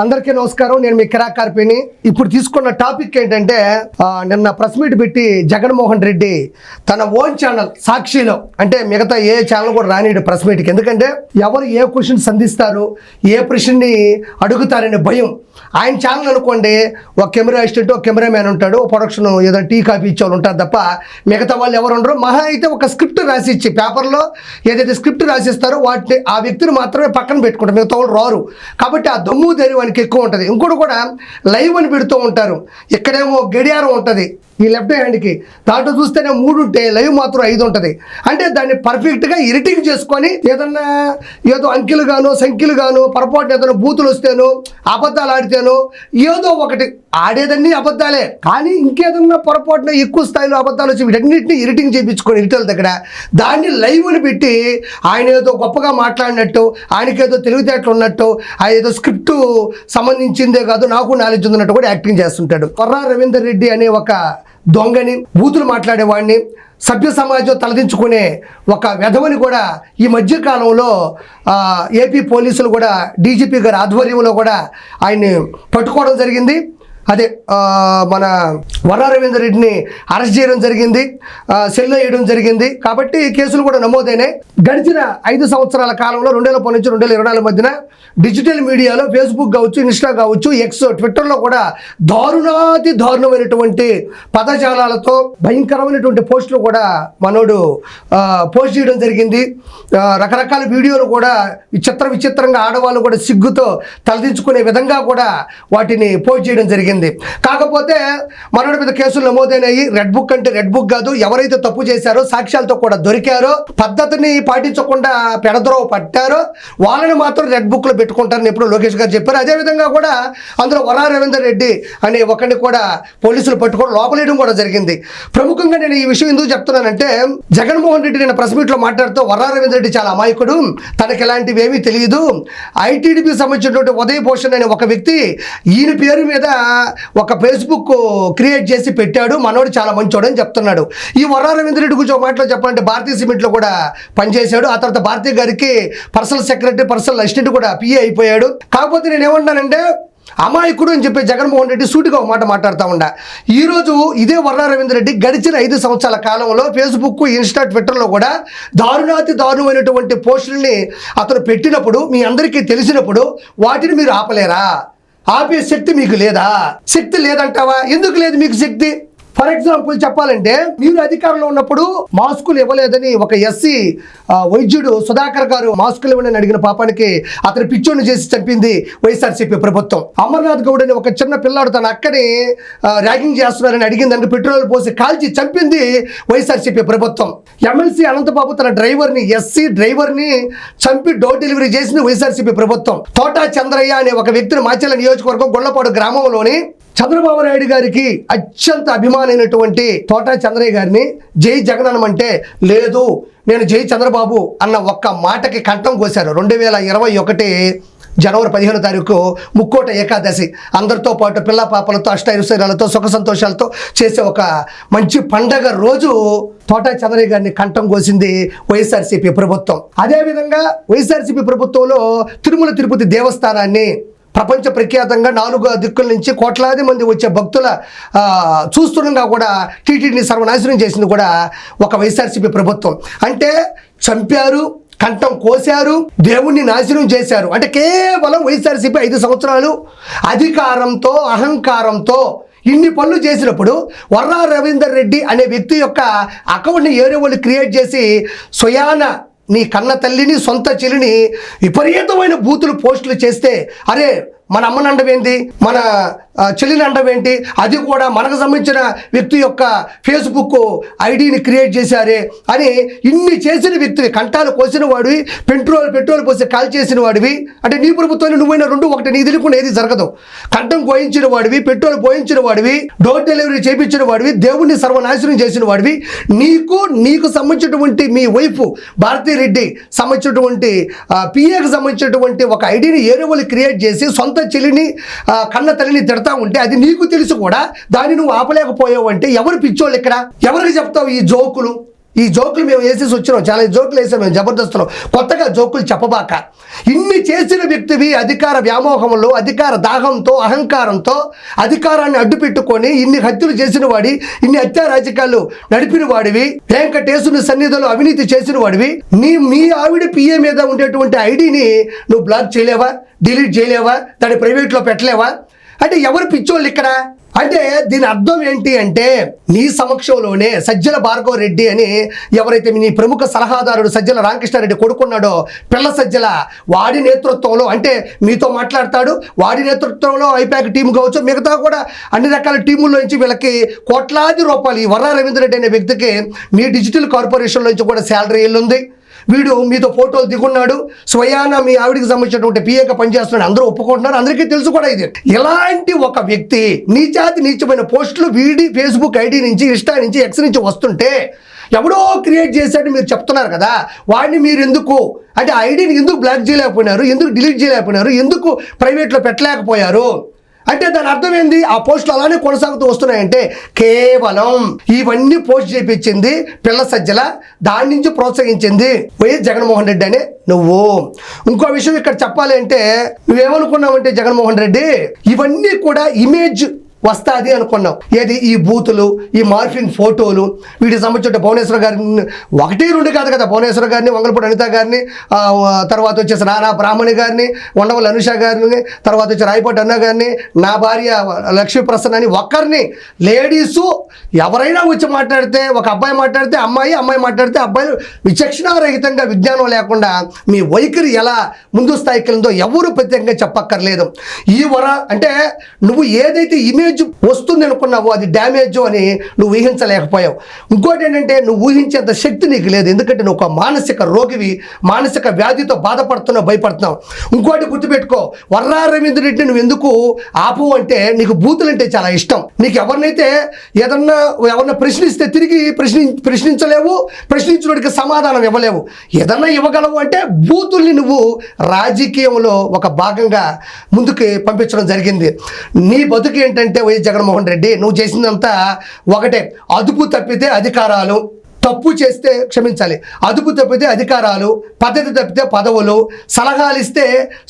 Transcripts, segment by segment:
అందరికీ నమస్కారం. నేను మీ కిరాకార్పిని ఇప్పుడు తీసుకున్న టాపిక్ ఏంటంటే నిన్న ప్రెస్ మీట్ పెట్టి జగన్మోహన్ రెడ్డి తన ఓన్ ఛానల్ సాక్షిలో అంటే మిగతా ఏ ఛానల్ కూడా రానిడు ప్రెస్ మీట్కి. ఎందుకంటే ఎవరు ఏ క్వశ్చన్ సంధిస్తారు ఏ ప్రశ్నని అడుగుతారనే భయం. ఆయన ఛానల్ అనుకోండి ఒక కెమెరా అసిస్టెంట్ ఒక కెమెరామ్యాన్ ఉంటాడు ప్రొడక్షన్ ఏదైనా టీ కాఫీ ఇచ్చేవాళ్ళు ఉంటారు తప్ప మిగతా వాళ్ళు ఎవరు ఉండరు. మహా అయితే ఒక స్క్రిప్ట్ రాసి ఇచ్చి పేపర్లో ఏదైతే స్క్రిప్ట్ రాసిస్తారో వాటిని ఆ వ్యక్తిని మాత్రమే పక్కన పెట్టుకుంటారు. మిగతా వాళ్ళు రారు. కాబట్టి ఆ దమ్ము ధైర్యం దానికి ఎక్కువ ఉంటుంది. ఇంకోటి కూడా లైవ్ అని పెడుతూ ఉంటారు. ఇక్కడేమో గడియారం ఉంటుంది. ఈ లెఫ్ట్ హ్యాండ్కి దాంట్లో చూస్తేనే మూడు ఉంటే లైవ్ మాత్రం ఐదు ఉంటుంది. అంటే దాన్ని పర్ఫెక్ట్గా ఎడిటింగ్ చేసుకొని ఏదన్నా ఏదో అంకెలు గాను సంఖ్యలు గాను పొరపాటు ఏదైనా బూతులు వస్తేనో అబద్ధాలు ఆడితేనో ఏదో ఒకటి ఆడేదన్నీ అబద్ధాలే. కానీ ఇంకేదన్నా పొరపాటున ఎక్కువ స్థాయిలో అబద్ధాలు వచ్చి వీటన్నిటిని ఇరిటింగ్ చేయించుకొని ఇరిటల దగ్గర దాన్ని లైవ్ని పెట్టి ఆయన ఏదో గొప్పగా మాట్లాడినట్టు ఆయనకేదో తెలివితేటలు ఉన్నట్టు ఆ ఏదో స్క్రిప్ట్ సంబంధించిందే కాదు నాకు నాలెడ్జ్ ఉన్నట్టు కూడా యాక్టింగ్ చేస్తుంటాడు. కొర్రా రవీందర్ రెడ్డి అనే ఒక దొంగని బూతులు మాట్లాడేవాడిని సభ్య సమాజం తలదించుకునే ఒక వెధవని కూడా ఈ మధ్య కాలంలో ఏపీ పోలీసులు కూడా డీజీపీ గారి ఆధ్వర్యంలో కూడా ఆయన్ని పట్టుకోవడం జరిగింది. అదే మన వర రవీందర్ రెడ్డిని అరెస్ట్ చేయడం జరిగింది సెల్ వేయడం జరిగింది. కాబట్టి కేసులు కూడా నమోదైనాయి గడిచిన ఐదు సంవత్సరాల కాలంలో రెండు వేల నుంచి రెండు వేల ఇరవై నాలుగు మధ్యన డిజిటల్ మీడియాలో ఫేస్బుక్ కావచ్చు ఇన్స్టా కావచ్చు ఎక్స్ ట్విట్టర్లో కూడా దారుణాతి దారుణమైనటువంటి పదజాలాలతో భయంకరమైనటువంటి పోస్టులు కూడా మనోడు పోస్ట్ చేయడం జరిగింది. రకరకాల వీడియోలు కూడా విచిత్ర విచిత్రంగా ఆడవాళ్ళు కూడా సిగ్గుతో తలదించుకునే విధంగా కూడా వాటిని పోస్ట్ చేయడం జరిగింది. కాకపోతే మనోడి మీద కేసులు నమోదైనాయి. రెడ్ బుక్ అంటే రెడ్ బుక్ కాదు ఎవరైతే తప్పు చేశారో సాక్ష్యాలతో కూడా దొరికారో పద్ధతిని పాటించకుండా పెడద్రోవ పట్టారో వాళ్ళని మాత్రం రెడ్ బుక్లో పెట్టుకుంటారని ఎప్పుడు లోకేష్ గారు చెప్పారు. అదేవిధంగా కూడా అందులో వరా రవీందర్ రెడ్డి అనే ఒకరిని కూడా పోలీసులు పట్టుకొని లోపలేయడం కూడా జరిగింది. ప్రముఖంగా నేను ఈ విషయం ఎందుకు చెప్తున్నానంటే జగన్మోహన్ రెడ్డి నేను ప్రెస్ మీట్లో మాట్లాడుతూ వరా రవీందర్ రెడ్డి చాలా అమాయకుడు తనకి ఇలాంటివి ఏమీ తెలియదు ఐటీడీపీ సంబంధించినటువంటి ఉదయ భూషణ్ అనే ఒక వ్యక్తి ఈయన పేరు మీద ఒక ఫేస్బుక్ క్రియేట్ చేసి పెట్టాడు. మనోడు చాలా మంచోడు అని చెప్తున్నాడు. ఈ వరా రెడ్డి గురించి ఒక మాటలో చెప్పాలంటే భారతీయ సిమెంట్లో కూడా పనిచేశాడు. ఆ తర్వాత భారతీయ గారికి పర్సనల్ సెక్రటరీ పర్సనల్ అసిస్టెంట్ కూడా పిఏ అయిపోయాడు. కాకపోతే నేను ఏమన్నానంటే అమాయకుడు అని చెప్పి జగన్మోహన్ రెడ్డి సూటిగా ఒక మాట మాట్లాడుతూ ఉండా. ఈరోజు ఇదే వర్ణ రవీంద్ర రెడ్డి గడిచిన ఐదు సంవత్సరాల కాలంలో ఫేస్బుక్ ఇన్స్టా ట్విట్టర్లో కూడా దారుణాతి దారుణమైనటువంటి పోస్టుల్ని అతను పెట్టినప్పుడు మీ అందరికీ తెలిసినప్పుడు వాటిని మీరు ఆపలేరా? ఆపే శక్తి మీకు లేదా? శక్తి లేదంటావా? ఎందుకు లేదు మీకు శక్తి? ఫర్ ఎగ్జాంపుల్ చెప్పాలంటే మీరు అధికారంలో ఉన్నప్పుడు మాస్కులు ఇవ్వలేదని ఒక ఎస్సీ వైద్యుడు సుధాకర్ గారు మాస్కులు ఇవ్వని అడిగిన పాపానికి అతను పిచ్చోడిని చేసి చంపింది వైఎస్ఆర్సీపీ ప్రభుత్వం. అమర్నాథ్ గౌడ్ అని ఒక చిన్న పిల్లాడు తన అక్కని ర్యాగింగ్ చేస్తున్నారని అడిగింది. దానికి పెట్రోల్ పోసి కాల్చి చంపింది వైఎస్ఆర్సీపీ ప్రభుత్వం. ఎమ్మెల్సీ అనంతబాబు తన డ్రైవర్ని ఎస్సీ డ్రైవర్ని చంపి డోర్ డెలివరీ చేసింది వైఎస్ఆర్సీపీ ప్రభుత్వం. తోటా చంద్రయ్య అనే ఒక వ్యక్తిని మాచెల నియోజకవర్గం గొల్లపాడు గ్రామంలోని చంద్రబాబు నాయుడు గారికి అత్యంత అభిమానైనటువంటి తోటా చంద్రయ్య గారిని జై జగన్ అంటే లేదు నేను జై చంద్రబాబు అన్న ఒక్క మాటకి కంఠం కోశారు. రెండు వేల ఇరవై ఒకటి జనవరి పదిహేనో తారీఖు ముక్కోట ఏకాదశి. అందరితో పాటు పిల్ల పాపలతో అష్టైశ్వర్యాలతో సుఖ సంతోషాలతో చేసే ఒక మంచి పండగ రోజు తోటా చంద్రయ్య గారిని కంఠం కోసింది వైఎస్ఆర్సీపీ ప్రభుత్వం. అదేవిధంగా వైఎస్ఆర్సీపీ ప్రభుత్వంలో తిరుమల తిరుపతి దేవస్థానాన్ని ప్రపంచ ప్రఖ్యాతంగా నాలుగు దిక్కుల నుంచి కోట్లాది మంది వచ్చే భక్తుల చూస్తుండగా కూడా టీటీడీని సర్వనాశనం చేసింది కూడా ఒక వైఎస్ఆర్సీపీ ప్రభుత్వం. అంటే చంపారు కంఠం కోశారు దేవుణ్ణి నాశనం చేశారు. అంటే కేవలం వైఎస్ఆర్సీపీ ఐదు సంవత్సరాలు అధికారంతో అహంకారంతో ఇన్ని పనులు చేసినప్పుడు వర్రా రవీందర్ రెడ్డి అనే వ్యక్తి యొక్క అకౌంట్ని ఏరే వాళ్ళు క్రియేట్ చేసి స్వయాన నీ కన్న తల్లిని సొంత చెల్లిని విపరీతమైన బూతులు పోస్టులు చేస్తే అరే మన అమ్మనండవేంది మన ఆ, చెల్లిని అండవేంటి అది కూడా మనకు సంబంధించిన వ్యక్తి యొక్క ఫేస్బుక్ ఐడిని క్రియేట్ చేశారే అని ఇన్ని చేసిన వ్యక్తివి కంటాలు కోసిన వాడివి పెట్రోల్ పెట్రోల్ పోసి కాల్ చేసిన వాడివి. అంటే నీ ప్రభుత్వాన్ని నువ్వైనా రెండు ఒకటి నీ తెలియకుండా ఏది జరగదు. కంఠం పోయించిన వాడివి పెట్రోల్ పోయించిన వాడివి డోర్ డెలివరీ చేయించిన వాడివి దేవుణ్ణి సర్వనాశనం చేసిన వాడివి. నీకు నీకు సంబంధించినటువంటి మీ వైఫ్ భారతీ రెడ్డి సంబంధించినటువంటి పిఏకి సంబంధించినటువంటి ఒక ఐడిని ఏరే వాళ్ళు క్రియేట్ చేసి సొంత చెల్లిని కన్న తల్లిని తిడతా ఉంటే అది నీకు తెలుసు కూడా దాన్ని నువ్వు ఆపలేకపోయావు అంటే ఎవరు పిచ్చోళ్ళు ఇక్కడ? ఎవరికి చెప్తావు ఈ జోకులు? ఈ జోకులు మేము వేసేసి వచ్చినాం చాలా జోకులు వేసాం మేము జబర్దస్తులో. కొత్తగా జోకులు చెప్పబాక. ఇన్ని చేసిన వ్యక్తివి అధికార వ్యామోహంలో అధికార దాహంతో అహంకారంతో అధికారాన్ని అడ్డు పెట్టుకొని ఇన్ని హత్యలు చేసిన వాడి ఇన్ని హత్యా రాజకీయాలు నడిపిన వాడివి వెంకటేశుని సన్నిధిలో అవినీతి చేసిన వాడివి నీ మీ ఆవిడ పిఏ మీద ఉండేటువంటి ఐడిని నువ్వు బ్లాక్ చేయలేవా? డిలీట్ చేయలేవా? దాన్ని ప్రైవేట్లో పెట్టలేవా? అంటే ఎవరు పిచ్చోళ్ళు ఇక్కడ? అంటే దీని అర్థం ఏంటి అంటే నీ సమక్షంలోనే సజ్జల భార్గవ రెడ్డి అని ఎవరైతే నీ ప్రముఖ సలహాదారుడు సజ్జల రామకృష్ణారెడ్డి కొడుకున్నాడో పిల్ల సజ్జల వాడి నేతృత్వంలో అంటే మీతో మాట్లాడతాడు వాడి నేతృత్వంలో ఐపాక్ టీం కావచ్చు మిగతా కూడా అన్ని రకాల టీముల్లో నుంచి వీళ్ళకి కోట్లాది రూపాయలు ఈ వర్రా రవీంద్ర రెడ్డి అనే వ్యక్తికి మీ డిజిటల్ కార్పొరేషన్లో నుంచి కూడా శాలరీ ఉంది వీడు మీతో ఫోటోలు దిగున్నాడు. స్వయాన మీ ఆవిడికి సంబంధించినటువంటి పిఏగా పనిచేస్తున్నాడు. అందరూ ఒప్పుకుంటున్నారు. అందరికీ తెలుసు కూడా ఇది. ఇలాంటి ఒక వ్యక్తి నీచాతి నీచమైన పోస్టులు వీడి ఫేస్బుక్ ఐడి నుంచి ఇన్స్టా నుంచి ఎక్స్ నుంచి వస్తుంటే ఎవడో క్రియేట్ చేశాడు మీరు చెప్తున్నారు కదా. వాడిని మీరు ఎందుకు? అంటే ఐడిని ఎందుకు బ్లాక్ చేయలేకపోయినారు? ఎందుకు డిలీట్ చేయలేకపోయినారు? ఎందుకు ప్రైవేట్లో పెట్టలేకపోయారు? అంటే దాని అర్థం ఏంది? ఆ పోస్టులు అలానే కొనసాగుతూ వస్తున్నాయంటే కేవలం ఇవన్నీ పోస్ట్ చేయించింది పిల్ల సజ్జల దాని నుంచి ప్రోత్సహించింది వైఎస్ జగన్మోహన్ రెడ్డి అని నువ్వు. ఇంకో విషయం ఇక్కడ చెప్పాలి అంటే నువ్వేమనుకున్నావంటే జగన్మోహన్ రెడ్డి ఇవన్నీ కూడా ఇమేజ్ వస్తాది అనుకున్నాం. ఏది? ఈ బూతులు ఈ మార్ఫిన్ ఫోటోలు. వీటికి సంబంధించిన భువనేశ్వర గారిని ఒకటి రెండు కాదు కదా భువనేశ్వర గారిని వంగలపూడి అనిత గారిని తర్వాత వచ్చేసి నానా బ్రాహ్మణి గారిని ఉండవల్లి అనుష గారిని తర్వాత వచ్చి రాయపాటి అన్న గారిని నా భార్య లక్ష్మీ ప్రసన్న అని ఒక్కరిని లేడీసు ఎవరైనా వచ్చి మాట్లాడితే ఒక అబ్బాయి మాట్లాడితే అమ్మాయి అమ్మాయి మాట్లాడితే అబ్బాయిలు విచక్షణారహితంగా విజ్ఞానం లేకుండా మీ వైఖరి ఎలా ముందు స్థాయికి వెళ్ళిందో ఎవరు ప్రత్యేకంగా చెప్పక్కర్లేదు. ఈ వర అంటే నువ్వు ఏదైతే ఇమేజ్ వస్తుంది అనుకున్నావు అది డ్యామేజ్ అని నువ్వు ఊహించలేకపోయావు. ఇంకోటి ఏంటంటే నువ్వు ఊహించేంత శక్తి నీకు లేదు. ఎందుకంటే నువ్వు ఒక మానసిక రోగివి మానసిక వ్యాధితో బాధపడుతున్నావు భయపడుతున్నావు. ఇంకోటి గుర్తుపెట్టుకో వర్రా రవీంద్ర రెడ్డి నువ్వు ఎందుకు ఆపు అంటే నీకు బూతులు అంటే చాలా ఇష్టం. నీకు ఎవరినైతే ఏదన్నా ఎవరన్నా ప్రశ్నిస్తే తిరిగి ప్రశ్ని ప్రశ్నించలేవు ప్రశ్నించడానికి సమాధానం ఇవ్వలేవు. ఏదన్నా ఇవ్వగలవు అంటే బూతుల్ని నువ్వు రాజకీయంలో ఒక భాగంగా ముందుకు పంపించడం జరిగింది. నీ బతుకు ఏంటంటే వైఎస్ జగన్మోహన్ రెడ్డి నువ్వు చేసిందంతా ఒకటే. అదుపు తప్పితే అధికారాలు తప్పు చేస్తే క్షమించాలి. అదుపు తప్పితే అధికారాలు పద్ధతి తప్పితే పదవులు సలహాలు ఇస్తే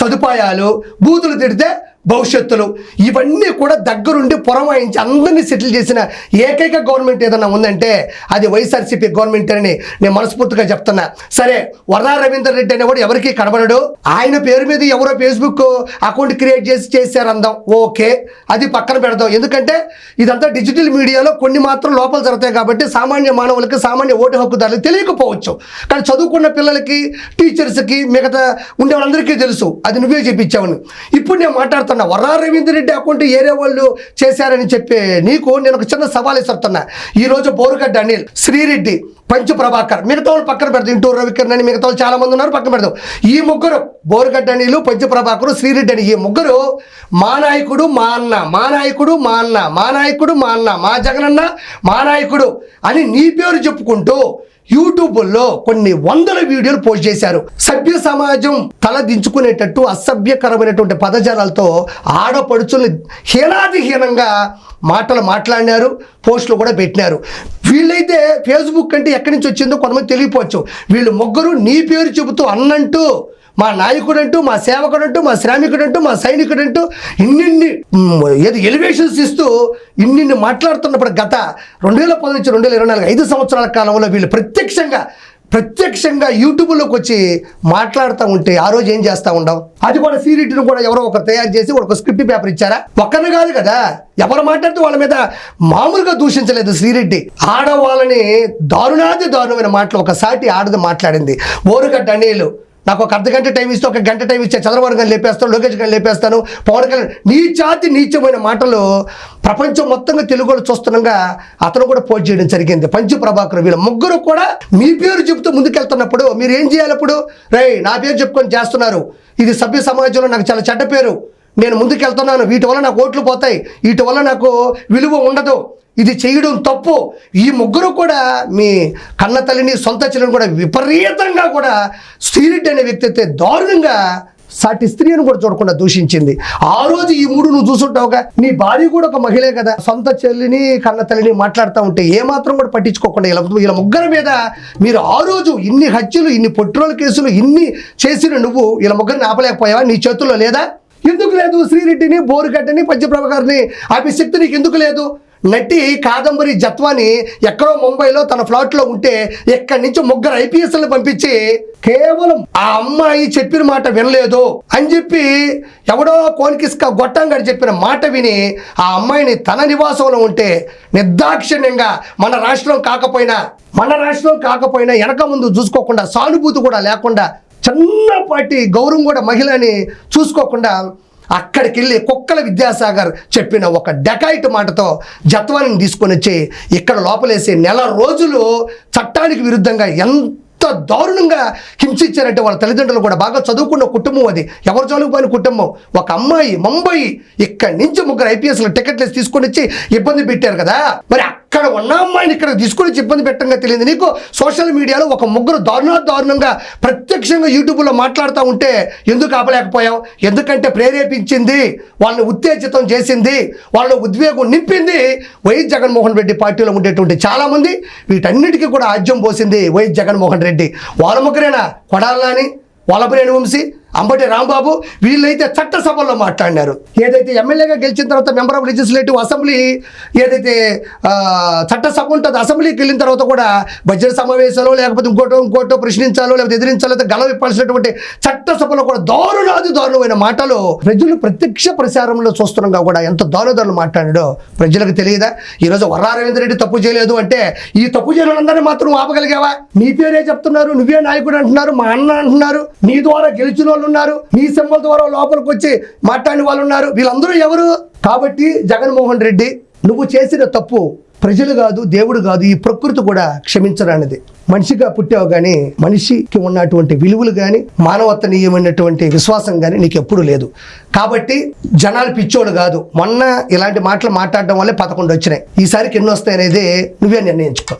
సదుపాయాలు బూతులు తిడితే భవిష్యత్తులు ఇవన్నీ కూడా దగ్గరుండి పురమాయించి అందరినీ సెటిల్ చేసిన ఏకైక గవర్నమెంట్ ఏదైనా ఉందంటే అది వైఎస్ఆర్సీపీ గవర్నమెంట్ అని నేను మనస్ఫూర్తిగా చెప్తున్నా. సరే వరదా రవీందర్ రెడ్డి అనేవాడు ఎవరికి కనబడడు? ఆయన పేరు మీద ఎవరో ఫేస్బుక్ అకౌంట్ క్రియేట్ చేసి చేశారు అందాం. ఓకే అది పక్కన పెడదాం. ఎందుకంటే ఇదంతా డిజిటల్ మీడియాలో కొన్ని మాత్రం లోపాలు జరుగుతాయి కాబట్టి సామాన్య మానవులకి సామాన్య ఓటు హక్కుదారులకు తెలియకపోవచ్చు. కానీ చదువుకున్న పిల్లలకి టీచర్స్కి మిగతా ఉండే వాళ్ళందరికీ తెలుసు. అది నువ్వే చెప్పించావని. ఇప్పుడు నేను మాట్లాడుతున్నా వర్రా రవీంద్ర రెడ్డి అకౌంట్ ఏరే వాళ్ళు చేశారని చెప్పి నీకు నేను ఒక చిన్న సవాల్ ఇస్తున్నా ఈరోజు బోరుగడ్డ అనిల్ శ్రీరెడ్డి పంచు ప్రభాకర్ మిగతా వాళ్ళు పక్కన పెడతాం ఇంటూరు రవికిరణ్ అని మిగతా వాళ్ళు చాలా మంది ఉన్నారు పక్కన పెడదాం. ఈ ముగ్గురు బోరుగడ్డ అనిలు పంచు ప్రభాకర్ శ్రీరెడ్డి అని ఈ ముగ్గురు మా నాయకుడు మా అన్న మా నాయకుడు మా అన్న మా నాయకుడు మా అన్న మా జగనన్న మా నాయకుడు అని నీ పేరు చెప్పుకుంటూ యూట్యూబ్లో కొన్ని వందల వీడియోలు పోస్ట్ చేశారు. సభ్య సమాజం తల దించుకునేటట్టు అసభ్యకరమైనటువంటి పదజాలాలతో ఆడపడుచుల్ని హీనాదిహీనంగా మాటలు మాట్లాడినారు పోస్టులు కూడా పెట్టినారు. వీళ్ళైతే ఫేస్బుక్ అంటే ఎక్కడి నుంచి వచ్చిందో కొంతమంది తెలియపోవచ్చు. వీళ్ళు ముగ్గురు నీ పేరు చెబుతూ అన్నంటూ మా నాయకుడంటూ మా సేవకుడంటూ మా శ్రామికుడంటూ మా సైనికుడంటూ ఇన్నిన్ని ఏది ఎలివేషన్స్ ఇస్తూ ఇన్నిన్ని మాట్లాడుతున్నప్పుడు గత రెండు వేల పది నుంచి రెండు వేల ఇరవై నాలుగు ఐదు సంవత్సరాల కాలంలో వీళ్ళు ప్రత్యక్షంగా ప్రత్యక్షంగా యూట్యూబ్లోకి వచ్చి మాట్లాడుతూ ఉంటే ఆ రోజు ఏం చేస్తూ ఉండవు అది కూడా సీరియట్ని కూడా ఎవరో ఒకరు తయారు చేసి ఒక స్క్రిప్ట్ పేపర్ ఇచ్చారా? ఒక్కరిని కాదు కదా ఎవరు మాట్లాడితే వాళ్ళ మీద మామూలుగా దూషించలేదు శ్రీరెడ్డి ఆడవాళ్ళని దారుణాది దారుణమైన మాటలు ఒక సాటి ఆడది మాట్లాడింది. బోరుగడ్డ అనిలు నాకు ఒక అర్ధ గంట టైం ఇస్తే ఒక గంట టైం ఇచ్చే చంద్రబాబు గారిని లేపేస్తాను లోకేష్ గారిని లేపేస్తాను పవన్ కళ్యాణ్ నీచాతి నీచమైన మాటలు ప్రపంచం మొత్తంగా తెలుగులో చూస్తుండగా అతను కూడా పోస్ట్ చేయడం జరిగింది. పంచు ప్రభాకర్ వీళ్ళ ముగ్గురు కూడా మీ పేరు చెబుతూ ముందుకెళ్తున్నప్పుడు మీరు ఏం చేయాలి అప్పుడు? రై నా పేరు చెప్పుకొని చేస్తున్నారు. ఇది సభ్య సమాజంలో నాకు చాలా చెడ్డ పేరు. నేను ముందుకెళ్తున్నాను. వీటి వల్ల నాకు ఓట్లు పోతాయి. వీటి వల్ల నాకు విలువ ఉండదు. ఇది చేయడం తప్పు. ఈ ముగ్గురు కూడా మీ కన్న తల్లిని సొంత చెల్లిని కూడా విపరీతంగా కూడా స్టీరిట్ అనే వ్యక్తి అయితే దారుణంగా సాటి స్త్రీని కూడా చూడకుండా దూషించింది. ఆ రోజు ఈ మూడు నువ్వు చూసుంటావుగా? నీ భార్య కూడా ఒక మహిళే కదా. సొంత చెల్లిని కన్న తల్లిని మాట్లాడుతూ ఉంటే ఏమాత్రం కూడా పట్టించుకోకుండా ఇలా ఇలా ముగ్గురు మీద మీరు ఆ రోజు ఇన్ని హత్యలు ఇన్ని పెట్రోల్ కేసులు ఇన్ని చేసిన నువ్వు ఇలా ముగ్గురిని ఆపలేకపోయావా? నీ చేతుల్లో లేదా? ఎందుకు లేదు? శ్రీరెడ్డిని బోరుగడ్డని పంచప్రభ గారిని శక్తి నీకు ఎందుకు లేదు? నటి కాదంబరి జత్వాని ఎక్కడో ముంబైలో తన ఫ్లాట్లో ఉంటే ఎక్కడి నుంచి ముగ్గురు ఐపీఎస్లను పంపించి కేవలం ఆ అమ్మాయి చెప్పిన మాట వినలేదు అని చెప్పి ఎవడో కోనికిస్క గొట్టంగాడు చెప్పిన మాట విని ఆ అమ్మాయిని తన నివాసంలో ఉంటే నిర్దాక్షిణ్యంగా మన రాష్ట్రం కాకపోయినా మన రాష్ట్రం కాకపోయినా వెనక ముందు చూసుకోకుండా సానుభూతి కూడా లేకుండా చిన్నపాటి గౌరవం కూడా మహిళని చూసుకోకుండా అక్కడికి వెళ్ళి కుక్కల విద్యాసాగర్ చెప్పిన ఒక డెకాయిట్ మాటతో జత్వాన్ని తీసుకొని వచ్చి ఇక్కడ లోపలేసి నెల రోజులు చట్టానికి విరుద్ధంగా ఎంత దారుణంగా హింసించారంటే వాళ్ళ తల్లిదండ్రులు కూడా బాగా చదువుకున్న కుటుంబం అది. ఎవరు చదువుకోని కుటుంబం? ఒక అమ్మాయి ముంబై ఇక్కడి నుంచి ముగ్గురు ఐపీఎస్లు టికెట్లు వేసి తీసుకొని వచ్చి ఇబ్బంది పెట్టారు కదా. మరి అక్కడ ఉన్న అమ్మాయిని ఇక్కడ తీసుకొని ఇబ్బంది పెట్టంగా తెలియదు. నీకు సోషల్ మీడియాలో ఒక ముగ్గురు దారుణ దారుణంగా ప్రత్యక్షంగా యూట్యూబ్లో మాట్లాడుతూ ఉంటే ఎందుకు ఆపలేకపోయావు? ఎందుకంటే ప్రేరేపించింది వాళ్ళని ఉత్తేజితం చేసింది వాళ్ళ ఉద్వేగం నింపింది వైఎస్ జగన్మోహన్ రెడ్డి పార్టీలో ఉండేటువంటి చాలామంది. వీటన్నిటికీ కూడా ఆజ్యం పోసింది వైఎస్ జగన్మోహన్ రెడ్డి. వాళ్ళ ముగ్గురేనా? కొడాలని వాళ్ళ వంశీ? అంబటి రాంబాబు వీళ్ళైతే చట్టసభల్లో మాట్లాడినారు. ఏదైతే ఎమ్మెల్యేగా గెలిచిన తర్వాత మెంబర్ ఆఫ్ లెజిస్లేటివ్ అసెంబ్లీ ఏదైతే చట్టసభ ఉంటుంది అసెంబ్లీకి వెళ్ళిన తర్వాత కూడా బడ్జెట్ సమావేశాలు లేకపోతే ఇంకోటో ఇంకోటో ప్రశ్నించాలో లేకపోతే ఎదిరించాలో లేకపోతే గలం ఇప్పాల్సినటువంటి చట్టసభలో కూడా దారుణాది దారుణమైన మాటలు ప్రజలు ప్రత్యక్ష ప్రసారంలో చూస్తున్నాగా కూడా ఎంత దారుణాలు మాట్లాడాడో ప్రజలకు తెలియదా? ఈరోజు వర్రా రవీంద్ర రెడ్డి తప్పు చేయలేదు అంటే ఈ తప్పు చేయని మాత్రం ఆపగలిగావా? నీ పేరే చెప్తున్నారు నువ్వే నాయకుడు అంటున్నారు మా అన్న అంటున్నారు నీ ద్వారా గెలిచిన వాళ్ళు ఉన్నారు. మీ సింబల్ ద్వారా లోపలికి వచ్చి మాట్లాడిన వాళ్ళు ఉన్నారు. వీళ్ళందరూ ఎవరు? కాబట్టి జగన్మోహన్ రెడ్డి నువ్వు చేసిన తప్పు ప్రజలు కాదు దేవుడు కాదు ఈ ప్రకృతి కూడా క్షమించరానిది. మనిషిగా పుట్టావు కానీ మనిషికి ఉన్నటువంటి విలువలు కానీ మానవత్వనీయమైనటువంటి విశ్వాసం కానీ నీకు ఎప్పుడూ లేదు. కాబట్టి జనాలు పిచ్చోడు కాదు. మొన్న ఇలాంటి మాటలు మాట్లాడడం వల్లే పదకొండు వచ్చినాయి. ఈసారికి ఎన్ని వస్తాయనేది నువ్వే నిర్ణయించుకో.